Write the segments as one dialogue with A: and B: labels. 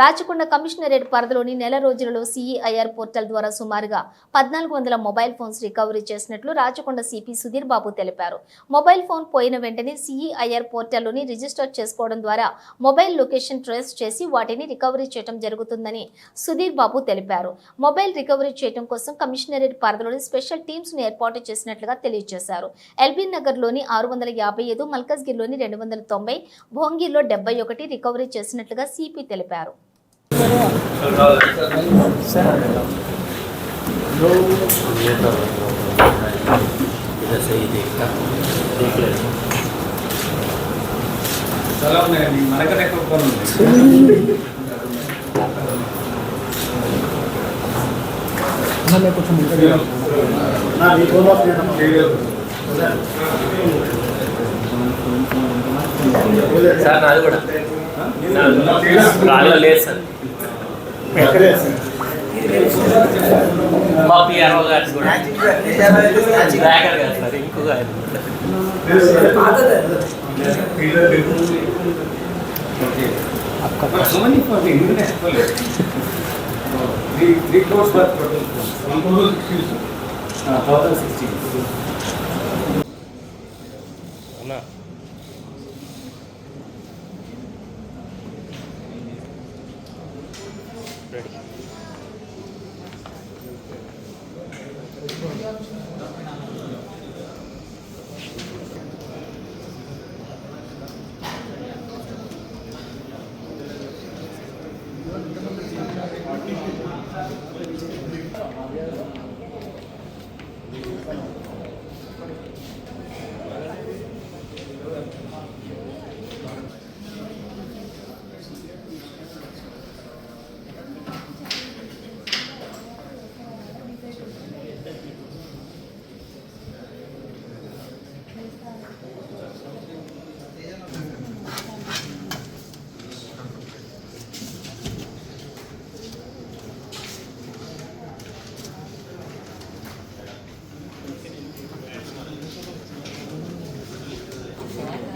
A: Rachakonda commissionerate పరిధిలోని నెల రోజులలో సీఈఐఆర్ పోర్టల్ ద్వారా సుమారుగా పద్నాలుగు వందల మొబైల్ ఫోన్స్ రికవరీ చేసినట్లు రాచకొండ సిపి సుధీర్ బాబు తెలిపారు. మొబైల్ ఫోన్ పోయిన వెంటనే సీఈఐఆర్ పోర్టల్లోని రిజిస్టర్ చేసుకోవడం ద్వారా మొబైల్ లొకేషన్ ట్రేస్ చేసి వాటిని రికవరీ చేయడం జరుగుతుందని సుధీర్ బాబు తెలిపారు. మొబైల్ రికవరీ చేయడం కోసం కమిషనరేట్ పరిధిలోని స్పెషల్ టీమ్స్ను ఏర్పాటు చేసినట్లుగా తెలియజేశారు. ఎల్బీ నగర్లోని ఆరు వందల యాభై ఐదు మల్కజ్గిరిలోని రెండు వందల తొంభై భోంగిర్లో డెబ్బై ఒకటి రికవరీ చేసినట్లుగా సిపి తెలిపారు.
B: इधर से ही देखता देख लेते
C: చాలా ఉన్నాయండి మనకనే ఎక్కువ పని ఉంది
B: సార్ నాది కూడా నాలుగు లేదు సార్ మా పిఆర్ఓ గారు కూడా డ్రాగర్ గారు సార్
C: ఇంకో గారు three crores worth
D: 2016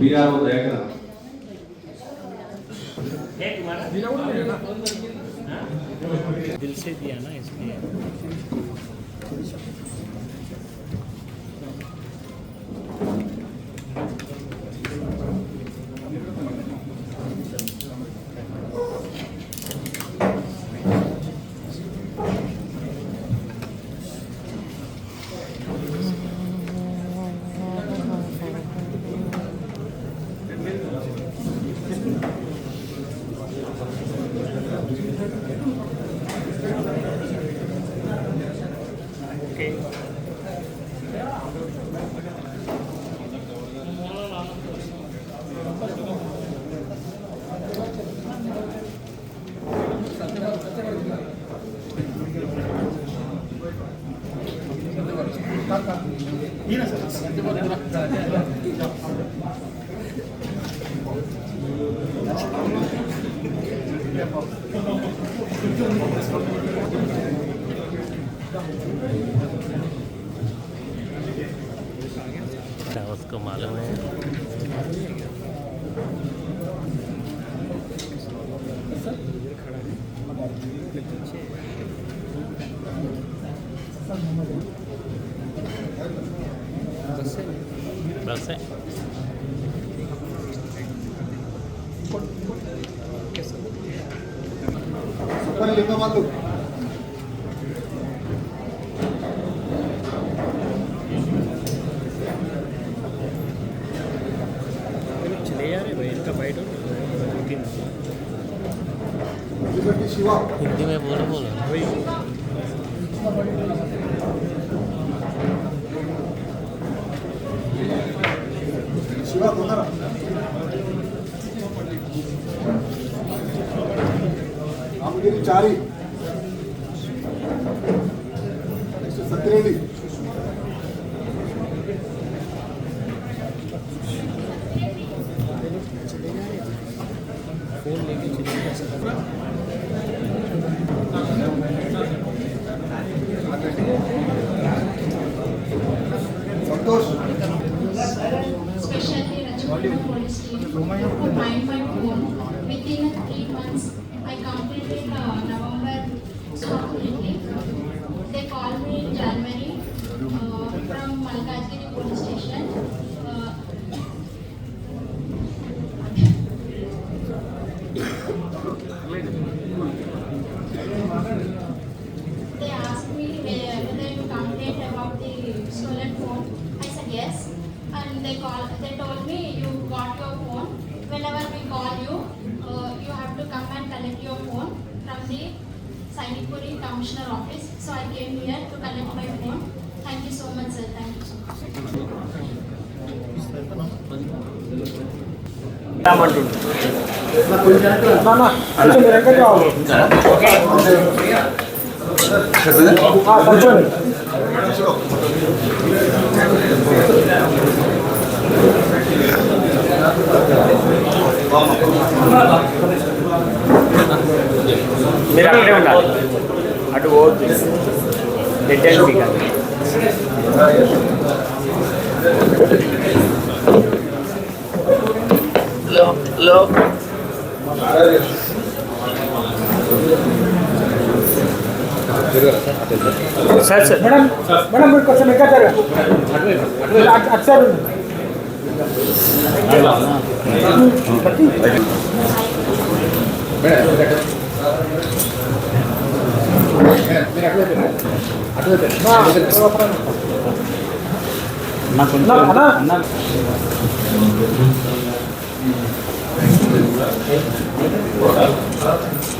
C: PRO diagram.
B: दिल से दिया ना इसलिए कमाल है?
E: మనల్ని ఇవ్వవద్దు బయట Shiva. Santosh
F: And they call, they told me you got your phone. Whenever we call you, uh, you have to come and collect your phone from the Sainipuri Commissioner office. So I came here to collect my phone. Thank you so much, sir. Thank you so much.
G: మీరు అక్కడే ఉండాలి అటు పోవద్దు dead మీకు sir sir
H: madam madam మీరు కొంచెం ఇంకా జరగండి. అటు- అటు సైడ్ ఉండండి. అన్నా, అన్నా.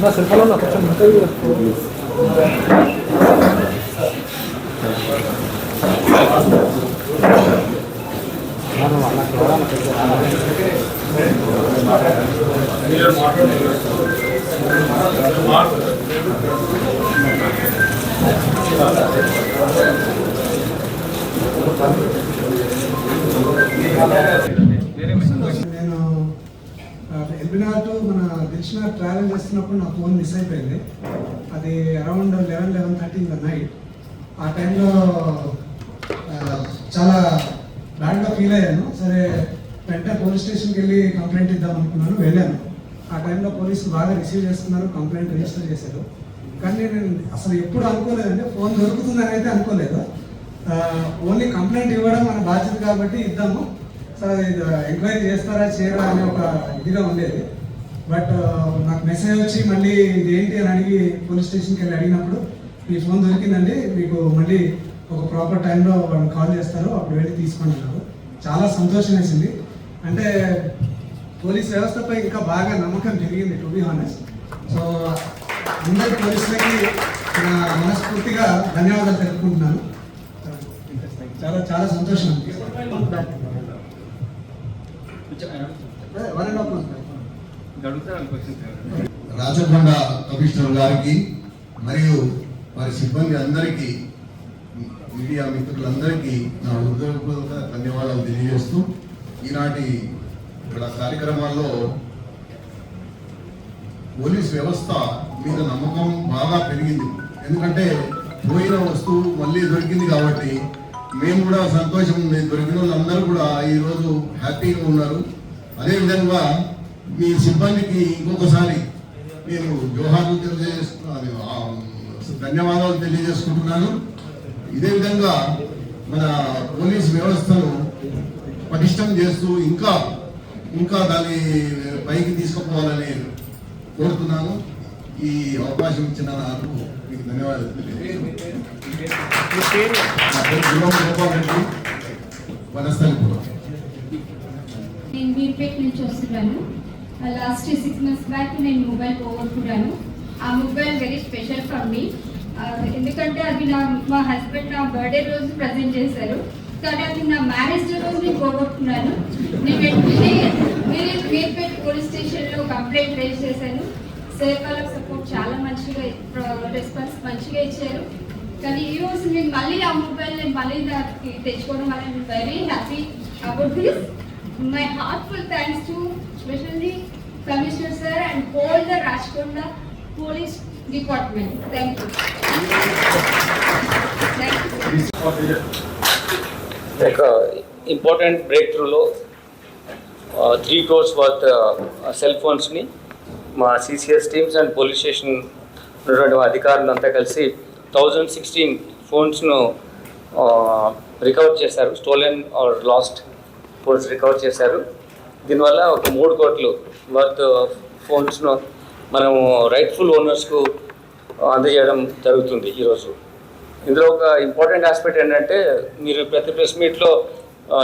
H: నా సెల్ ఫోన్లో కొంచెం ఇంటర్వ్యూ
I: నేను ఎల్బినార్ టు మన దక్షిణ ట్రావెల్ చేస్తున్నప్పుడు నా ఫోన్ మిస్ అయిపోయింది. అది around eleven eleven thirty in the night ఆ టైంలో చాలా బ్యాడ్గా ఫీల్ అయ్యాను. సరే వెంటనే పోలీస్ స్టేషన్కి వెళ్ళి కంప్లైంట్ ఇద్దాం అనుకున్నాను వెళ్ళాను. ఆ టైంలో పోలీసులు బాగా రిసీవ్ చేసుకున్నారు కంప్లైంట్ రిజిస్టర్ చేశారు. కానీ నేను అసలు ఎప్పుడు అనుకోలేదండి. ఫోన్ దొరుకుతుందని అయితే అనుకోలేదు ఓన్లీ కంప్లైంట్ ఇవ్వడం మన బాధ్యత కాబట్టి ఇద్దాము. సార్ ఇది ఎంక్వైరీ చేస్తారా చేయరా అనే ఒక ఇదిగా ఉండేది. బట్ నాకు మెసేజ్ వచ్చి మళ్ళీ ఇది ఏంటి అని అడిగి పోలీస్ స్టేషన్కి వెళ్ళి అడిగినప్పుడు మీ ఫోన్ దొరికిందండి మీకు మళ్ళీ ఒక ప్రాపర్ టైంలో వాళ్ళు కాల్ చేస్తారు అప్పుడు వెళ్ళి తీసుకోండి చాలా సంతోషం వేసింది. అంటే పోలీస్ వ్యవస్థపై ఇంకా బాగా నమ్మకం జరిగింది టు బి హానెస్ట్ సో అందరి పోలీసులకి నా మనస్ఫూర్తిగా ధన్యవాదాలు తెలుపుకుంటున్నాను. చాలా చాలా సంతోషం రాజకొండ వన్
E: కమిషనర్ గారికి మరియు వారి సిబ్బంది అందరికీ మీడియా మిత్రులందరికీ నా హృదయపూర్వక ధన్యవాదాలు తెలియజేస్తూ ఈనాటి ఇక్కడ కార్యక్రమాల్లో పోలీస్ వ్యవస్థ మీద నమ్మకం బాగా పెరిగింది. ఎందుకంటే పోయిన వస్తువు మళ్ళీ దొరికింది కాబట్టి మేము కూడా సంతోషం ఉంది. దొరికిన వాళ్ళందరూ కూడా ఈరోజు హ్యాపీగా ఉన్నారు. అదేవిధంగా మీ సిబ్బందికి ఇంకొకసారి నేను జోహార్లు తెలియజేస్తున్నాను ధన్యవాదాలు తెలియజేసుకుంటున్నాను. ఇదే విధంగా మన పోలీస్ వ్యవస్థను పటిష్టం చేస్తూ ఇంకా ఇంకా దాన్ని పైకి తీసుకుపోవాలని కోరుతున్నాను. ఈ అవకాశం ఇచ్చిన నాకు మీకు ధన్యవాదాలు
J: నేను మీర్పేట్ నుంచి వస్తున్నాను. లాస్ట్ సిక్స్ మంత్స్ బ్యాక్ నేను మొబైల్ పోగొట్టుకున్నాను. ఆ mobile very special for me. Uh, ఎందుకంటే అది నా మా హస్బెండ్ నా బర్త్డే రోజు ప్రజెంట్ చేశారు. కానీ అది నా మ్యారేజ్ డే రోజు నేను పోగొట్టుకున్నాను. నేను వెంటనే మీరు మీర్పేట్ పోలీస్ స్టేషన్లో కంప్లైంట్ రేజ్ చేశాను. సేఫ్ వాళ్ళ సపోర్ట్ చాలా మంచిగా రెస్పాన్స్ మంచిగా ఇచ్చారు. కానీ ఈ రోజు నేను మళ్ళీ ఆ మొబైల్ నేను మళ్ళీ దానికి తెచ్చుకోవడం వల్ల నేను very happy about this my heartful thanks to specially commissioner sir and whole the Rachakonda police department. Thank you
H: ఒక ఇంపార్టెంట్ బ్రేక్ త్రూలో త్రీ క్రోర్స్ వర్త్ సెల్ ఫోన్స్ని మా CCS teams and police station ఉన్నటువంటి అధికారులు అంతా కలిసి థౌజండ్ సిక్స్టీన్ ఫోన్స్ను recover చేశారు. Stolen or lost phones recover చేశారు. దీనివల్ల ఒక మూడు కోట్లు వర్త్ ఫోన్స్ను uh, మనము రైట్ఫుల్ ఓనర్స్కు అందజేయడం జరుగుతుంది ఈరోజు. ఇందులో ఒక ఇంపార్టెంట్ ఆస్పెక్ట్ ఏంటంటే మీరు ప్రతి ప్రెస్ మీట్లో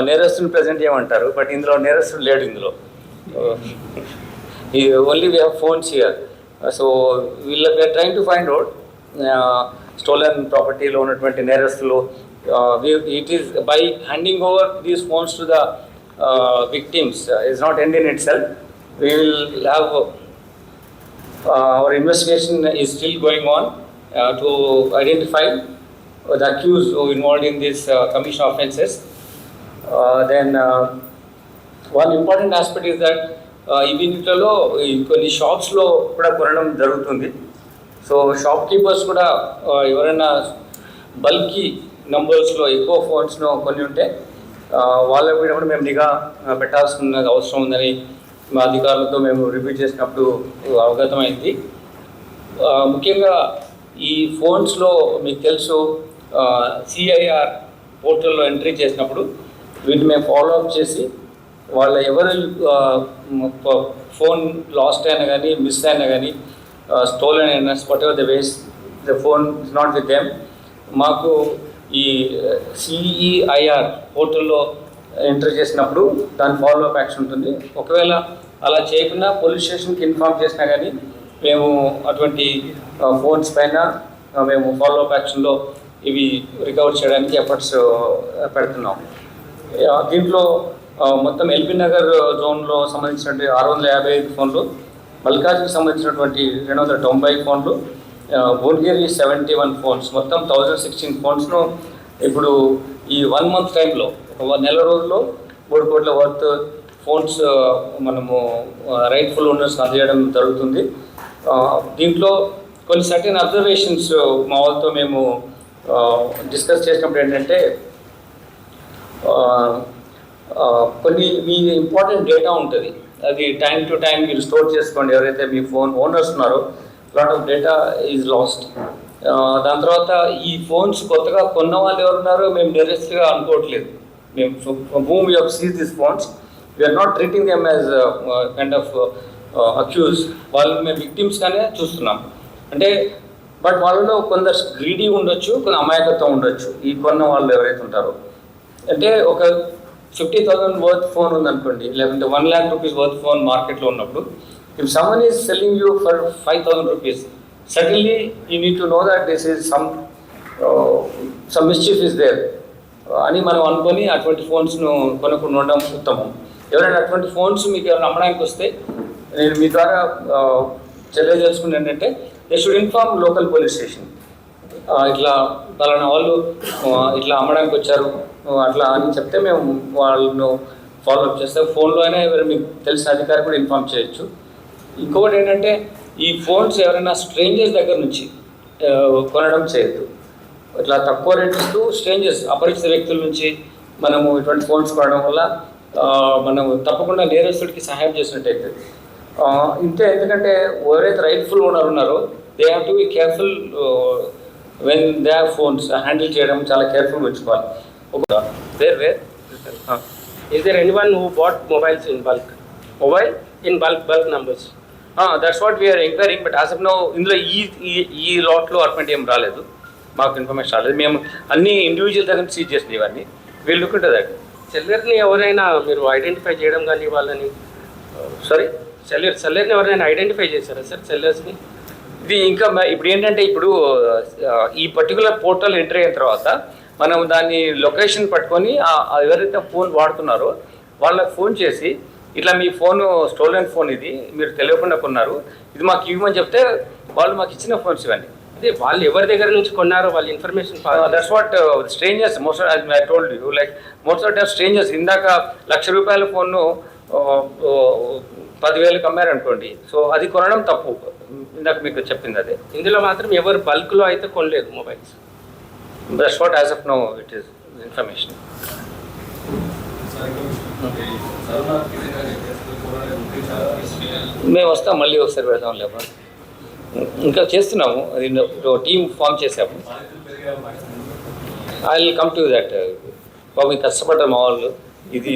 H: నేరస్తుని ప్రజెంట్ చేయమంటారు బట్ ఇందులో నేరస్తుడు లేడు ఇందులో. ఈ only we have phones here so వీళ్ళ we are trying to find out stolen ప్రాపర్టీలో ఉన్నటువంటి నేరస్తులు it is by handing over these phones to the victims is not end in itself we will have our investigation is still going on uh, to identify the accused who involved in this uh, commission offences. Uh, then uh, one important aspect is that uh, ఈ వీటిలో కొన్ని షాప్స్లో కూడా కొనడం జరుగుతుంది so shop keepers కూడా ఎవరైనా బల్కి నంబర్స్లో ఎక్కువ ఫోన్స్ను కొన్ని ఉంటే uh, వాళ్ళ కూడా మేము నిఘా పెట్టాల్సిన అవసరం ఉందని మా అధికారులతో మేము రిపీట్ చేసినప్పుడు అవగతమైంది. ముఖ్యంగా ఈ ఫోన్స్లో మీకు తెలుసు సిఐఆర్ పోర్టల్లో ఎంట్రీ చేసినప్పుడు వీటిని మేము ఫాలో అప్ చేసి వాళ్ళ ఎవరు ఫోన్ లాస్ట్ అయినా కానీ మిస్ అయినా కానీ స్టోలన్ అయినా whatever the ways the phone is not with them మాకు ఈ సిఈఐఆర్ పోర్టల్లో ఎంటర్ చేసినప్పుడు దాని ఫాలో అప్ యాక్షన్ ఉంటుంది. ఒకవేళ అలా చేయకుండా పోలీస్ స్టేషన్కి ఇన్ఫార్మ్ చేసినా కానీ మేము అటువంటి ఫోన్స్ పైన మేము ఫాలో అప్ యాక్షన్లో ఇవి రికవర్ చేయడానికి ఎఫర్ట్స్ పెడుతున్నాం. దీంట్లో మొత్తం ఎల్బీ నగర్ జోన్లో సంబంధించినటువంటి ఆరు వందల యాభై ఐదు ఫోన్లు మల్కాజ్కి సంబంధించినటువంటి రెండు వందల తొంభై ఫోన్లు భువనగిరి సెవెంటీ వన్ ఫోన్స్ మొత్తం థౌజండ్ సిక్స్టీన్ ఫోన్స్ను ఇప్పుడు ఈ వన్ మంత్ టైంలో ఒక నెల రోజుల్లో మూడు కోట్ల వర్త్ ఫోన్స్ మనము రైట్ఫుల్ ఓనర్స్ అందజేయడం జరుగుతుంది. దీంట్లో కొన్ని సర్టెన్ అబ్జర్వేషన్స్ మా వాళ్ళతో మేము డిస్కస్ చేసినప్పుడు ఏంటంటే కొన్ని మీ ఇంపార్టెంట్ డేటా ఉంటుంది. అది టైం టు టైం మీరు స్టోర్ చేసుకోండి. ఎవరైతే మీ ఫోన్ ఓనర్స్ ఉన్నారో lot of data is lost దాని తర్వాత ఈ ఫోన్స్ కొత్తగా కొన్న వాళ్ళు ఎవరున్నారో మేము డైరెక్ట్గా అనుకోవట్లేదు. మేము whom you see this phones. We're not treating them as kind of accused వాళ్ళని మేము విక్టిమ్స్గానే చూస్తున్నాం. అంటే బట్ వాళ్ళలో కొందరు గ్రీడీ ఉండొచ్చు కొంత అమాయకత్వం ఉండొచ్చు. ఈ కొన్న వాళ్ళు ఎవరైతే ఉంటారో. అంటే ఒక ఫిఫ్టీ థౌసండ్ వర్త్ ఫోన్ ఉందనుకోండి లేకుంటే one lakh rupees worth phone మార్కెట్లో ఉన్నప్పుడు if some is selling you for five thousand rupees Secondly, you need to to that this is some some some mischief is there uh, అని మనం అనుకొని అటువంటి ఫోన్స్ను కొనుక్కుని ఉండడం ఉత్తమం. ఎవరైనా అటువంటి ఫోన్స్ మీకు ఎవరైనా అమ్మడానికి వస్తే నేను మీ ద్వారా తెలియజేసుకుని ఏంటంటే they should inform local police station ఇట్లా పలానా వాళ్ళు ఇట్లా అమ్మడానికి వచ్చారు అట్లా అని చెప్తే మేము వాళ్ళను ఫాలోఅప్ చేస్తే. ఫోన్లో అయినా ఎవరు మీకు తెలిసిన అధికారి కూడా ఇన్ఫార్మ్ చేయొచ్చు. ఇంకొకటి ఏంటంటే ఈ ఫోన్స్ ఎవరైనా స్ట్రేంజర్స్ దగ్గర నుంచి కొనడం చేయొద్దు. ఇట్లా తక్కువ రేట్ ఇస్తూ స్ట్రేంజర్స్ అపరిచిత వ్యక్తుల నుంచి మనము ఇటువంటి ఫోన్స్ కొనడం వల్ల మనం మనము తప్పకుండా నేరస్తుడికి సహాయం చేసినట్టయితే. ఇంతే ఎందుకంటే ఎవరైతే రైట్ఫుల్ ఓనర్ ఉన్నారో they have to be careful when they have phones handle చేయడం చాలా కేర్ఫుల్ ఉంచుకోవాలి. ఒక where where?
G: Is there one who bought mobiles in bulk
H: mobile
G: in bulk bulk numbers
H: that's what we're enquiring but as of now ఇందులో ఈ ఈ- లాట్లో అటువంటి ఏం రాలేదు. మాకు ఇన్ఫర్మేషన్ రాలేదు. మేము అన్ని ఇండివిజువల్ దగ్గర సీజ్ చేసినాయి ఇవన్నీ. వీళ్ళు లుక్ ఉంటుంది
G: సెల్లర్ని ఎవరైనా మీరు ఐడెంటిఫై చేయడం కానీ వాళ్ళని
H: సారీ
G: సెల్లర్ సెల్లర్ని ఎవరైనా ఐడెంటిఫై చేశారా సార్ సెల్లర్స్ని
H: ఇది ఇంకా ఇప్పుడు ఏంటంటే ఇప్పుడు ఈ పర్టికులర్ పోర్టల్ ఎంటర్ అయిన తర్వాత మనం దాన్ని లొకేషన్ పట్టుకొని ఎవరైతే ఫోన్ వాడుతున్నారో వాళ్ళకి ఫోన్ చేసి ఇట్లా మీ ఫోన్ స్టోలెన్ ఫోన్ ఇది మీరు తెలియకుండా కొన్నారు. ఇది మాకు ఇవ్వమని చెప్తే వాళ్ళు మాకు ఇచ్చిన ఫోన్స్ ఇవన్నీ
G: అదే వాళ్ళు ఎవరి దగ్గర నుంచి కొన్నారో వాళ్ళ information
H: that's what strangers most I told you like most of time strangers ఇందాక లక్ష రూపాయల ఫోన్ను పదివేలకు అమ్మారనుకోండి సో అది కొనడం తప్పు. ఇందాక మీకు చెప్పింది అదే.
G: ఇందులో మాత్రం ఎవరు బల్క్లో అయితే కొనలేదు mobiles
H: that's what as of now it is information మేము వస్తాం మళ్ళీ ఒకసారి వెళ్దాం లేబా ఇంకా చేస్తున్నాము అది టీం ఫామ్ చేసాము I will come to that బాబు మీకు కష్టపడ్డారు మా వాళ్ళు. ఇది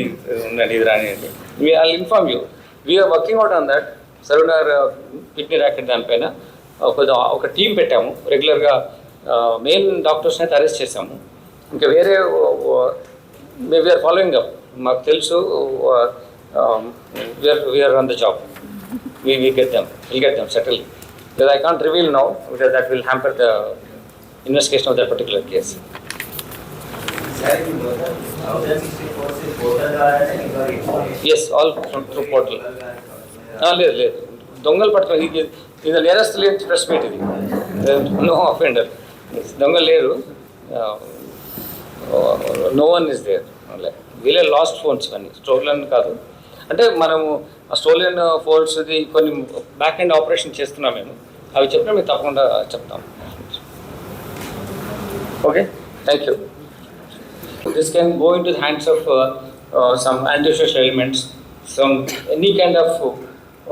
H: ఉందండి ఇది రానియండి. We I inform you. We're working out on that. సర్వనర్ kidney racket దానిపైన కొద్దిగా ఒక టీం పెట్టాము. రెగ్యులర్గా మెయిన్ డాక్టర్స్ని అయితే అరెస్ట్ చేసాము ఇంకా వేరే వీఆర్ ఫాలోయింగ్ అప్. మాకు తెలుసు we are we are on the job we we get them, we'll get them settled. Because I can't reveal now, because that will hamper the investigation of that particular case.
B: Sir ఇది మొత్తం thousand sixty four portal ద్వారానే ఇంకా
H: Yes, all from through portal. Ah, లేదు లేదు దొంగలు పట్టుకొని ఇది ఇది నియరెస్ట్ లేని ప్రెస్ మీట్ ఇది నో అఫెండర్ దొంగలు లేరు నో వన్ ఇస్ దేర్ వీలే లాస్ట్ ఫోన్స్ కానీ స్టోలన్ కాదు. అంటే మనము ఆ స్టోలన్ ఫోన్స్ది కొన్ని బ్యాక్ ఎండ్ ఆపరేషన్ చేస్తున్నాం మేము. అవి చెప్పినా మేము తప్పకుండా చెప్తాం. Okay thank you this can go into hands of some uh, some antisocial elements, some any kind of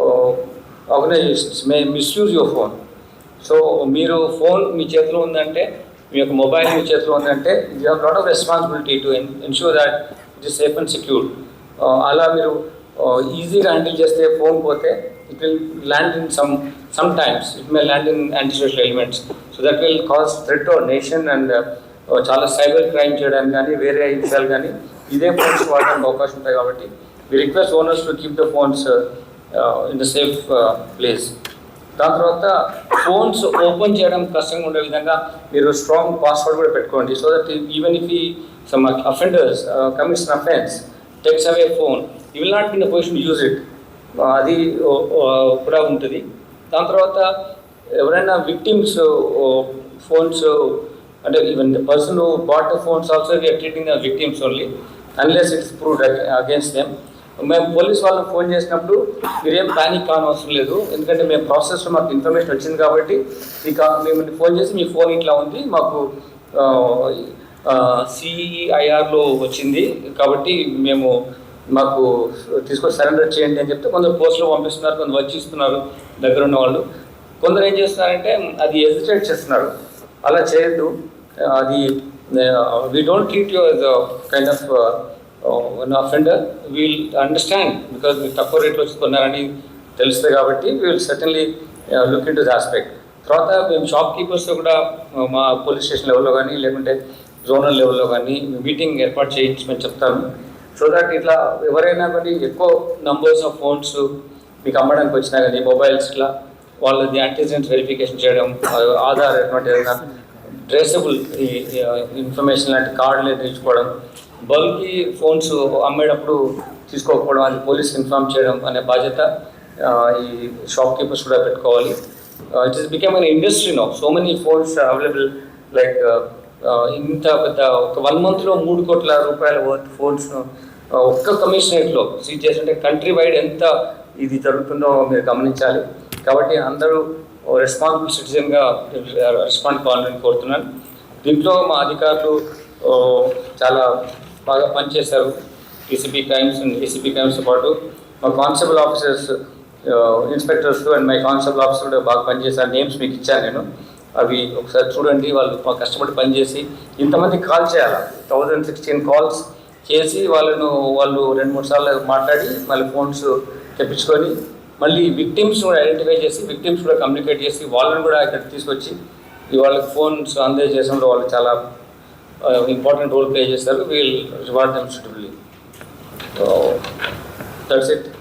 H: uh, organizations may so మీరు ఫోన్ మీ చేతిలో ఉందంటే మీ యొక్క మొబైల్ మీ చేతిలో ఉందంటే you have lot of responsibility to ensure that it is safe and secure అలా మీరు ఈజీగా హ్యాండిల్ చేస్తే ఫోన్ పోతే it will land in some some times. It may land in anti social elements. So that will cause threat to nation and చాలా cyber crime చేయడానికి కానీ వేరే విషయాలు కానీ ఇదే ఫోన్స్ వాడడానికి అవకాశం ఉంటాయి కాబట్టి we request owners to keep the phones in the safe place. దాని తర్వాత ఫోన్స్ ఓపెన్ చేయడం కష్టంగా ఉండే విధంగా మీరు స్ట్రాంగ్ పాస్వర్డ్ కూడా పెట్టుకోండి. సో దట్ ఈవెన్ ఇఫ్ ఈ some offenders commits offence takes away phone you will not be in position position to uh, అది it. అది కూడా ఉంటుంది. దాని తర్వాత ఎవరైనా విక్టిమ్స్ ఫోన్స్ అంటే even the person bought phones also we are treating the victims only unless it's proved against them మేము police వాళ్ళకి ఫోన్ చేసినప్పుడు మీరేం ప్యానిక్ కానవసరం లేదు. ఎందుకంటే మేము ప్రాసెస్లో మాకు ఇన్ఫర్మేషన్ వచ్చింది కాబట్టి ఇక మేము ఫోన్ చేసి మీ ఫోన్ ఇట్లా ఉంది మాకు సిఈఐఆర్లో వచ్చింది. కాబట్టి మేము మాకు తీసుకొని సరెండర్ చేయండి అని చెప్తే కొందరు పోస్టులో పంపిస్తున్నారు కొందరు వచ్చి ఇస్తున్నారు దగ్గర ఉన్న వాళ్ళు. కొందరు ఏం చేస్తున్నారంటే అది ఎజిటేట్ చేస్తున్నారు. అలా చేయొద్దు. అది we don't treat you as kind of one offender we'll understand because మీరు తక్కువ రేట్లో వచ్చి కొన్నారని తెలుస్తుంది కాబట్టి we will certainly look into the aspect తర్వాత మేము షాప్ కీపర్స్తో కూడా మా పోలీస్ స్టేషన్ లెవెల్లో కానీ లేకుంటే జోనల్ లెవెల్లో కానీ మీటింగ్ ఏర్పాటు చేయించమని చెప్తాను. సో దట్ ఇట్లా ఎవరైనా కానీ ఎక్కువ నంబర్స్ ఆఫ్ ఫోన్స్ మీకు అమ్మడానికి వచ్చినా కానీ మొబైల్స్ ఇట్లా వాళ్ళది యాంటీజెంట్ వెరిఫికేషన్ చేయడం ఆధార్ అటువంటి ఏదైనా ట్రేసబుల్ ఇన్ఫర్మేషన్ లాంటి కార్డులు తీసుకోవడం బల్కి ఫోన్స్ అమ్మేటప్పుడు తీసుకోకపోవడం అది పోలీస్ ఇన్ఫార్మ్ చేయడం అనే బాధ్యత ఈ షాప్ కీపర్స్ కూడా పెట్టుకోవాలి. It is become an industry no so many phones available like ఇంత పెద్ద ఒక వన్ మంత్లో మూడు కోట్ల రూపాయల వర్త్ ఫోన్స్ను ఒక్క కమిషనరేట్లో సీజ్ చేస్తుంటే కంట్రీ వైడ్ ఎంత ఇది జరుగుతుందో మీరు గమనించాలి. కాబట్టి అందరూ రెస్పాన్సిబుల్ సిటిజన్గా రెస్పాండ్ కావాలని కోరుతున్నాను. దీంట్లో మా అధికారులు చాలా బాగా పనిచేశారు. ఏసీపీ క్రైమ్స్ ఏసీపీ క్రైమ్స్తో పాటు మా constable officers inspectors and my constable officer కూడా బాగా పనిచేశారు. నేమ్స్ మీకు ఇచ్చాను నేను. అవి ఒకసారి చూడండి వాళ్ళు కష్టపడి పనిచేసి ఇంతమంది కాల్ చేయాలి? థౌజండ్ సిక్స్టీన్ కాల్స్ చేసి వాళ్ళను వాళ్ళు రెండు మూడు సార్లు మాట్లాడి మళ్ళీ ఫోన్స్ తెప్పించుకొని మళ్ళీ విక్టిమ్స్ కూడా ఐడెంటిఫై చేసి విక్టిమ్స్ కూడా కమ్యూనికేట్ చేసి వాళ్ళని కూడా ఇక్కడ తీసుకొచ్చి వాళ్ళకి ఫోన్స్ అందజేయడంలో వాళ్ళు చాలా ఇంపార్టెంట్ రోల్ ప్లే చేస్తారు. We'll reward them so that's it